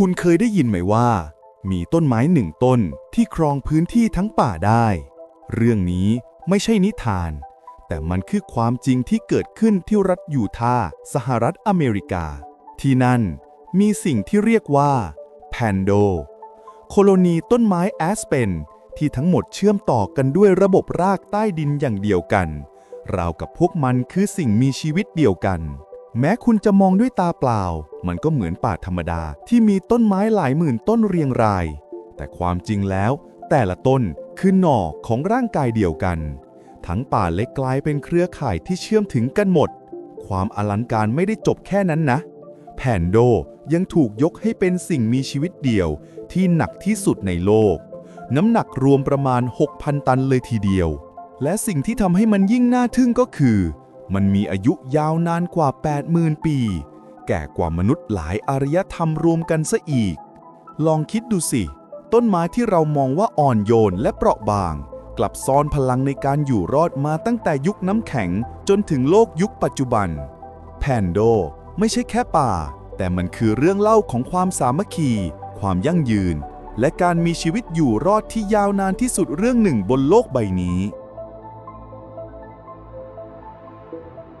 คุณเคยได้ยินไหมว่า มีต้นไม้หนึ่งต้นที่ครองพื้นที่ทั้งป่าได้ เรื่องนี้ไม่ใช่นิทาน แต่มันคือความจริงที่เกิดขึ้นที่รัฐยูทาห์สหรัฐอเมริกา ที่นั่นมีสิ่งที่เรียกว่าแพนโด โคโลนีต้นไม้แอสเปนที่ทั้งหมดเชื่อมต่อกันด้วยระบบรากใต้ดินอย่างเดียวกัน ราวกับพวกมันคือสิ่งมีชีวิตเดียวกัน แม้คุณจะมองด้วยตาเปล่า มันก็เหมือนป่าธรรมดาที่มีต้นไม้หลายหมื่นต้นเรียงราย แต่ความจริงแล้ว แต่ละต้นคือหน่อของร่างกายเดียวกัน ทั้งป่าเล็กกลายเป็นเครือข่ายที่เชื่อมถึงกันหมด ความอลังการไม่ได้จบแค่นั้นนะ แผ่นโดยังถูกยกให้เป็นสิ่งมีชีวิตเดียวที่หนักที่สุดในโลก น้ำหนักรวมประมาณ 6,000 ตันเลยทีเดียว และสิ่งที่ทำให้มันยิ่งน่าทึ่งก็คือ มันมีอายุยาวนานกว่า 80,000 ปี แก่กว่ามนุษย์หลายอารยธรรมรวมกันซะอีก ลองคิดดูสิ ต้นไม้ที่เรามองว่าอ่อนโยนและเปราะบาง กลับซ่อนพลังในการอยู่รอดมาตั้งแต่ยุคน้ำแข็งจนถึงโลกยุคปัจจุบัน แพนโดไม่ใช่แค่ป่า แต่มันคือเรื่องเล่าของความสามัคคี ความยั่งยืน และการมีชีวิตอยู่รอดที่ยาวนานที่สุดเรื่องหนึ่งบนโลกใบนี้ Thank you.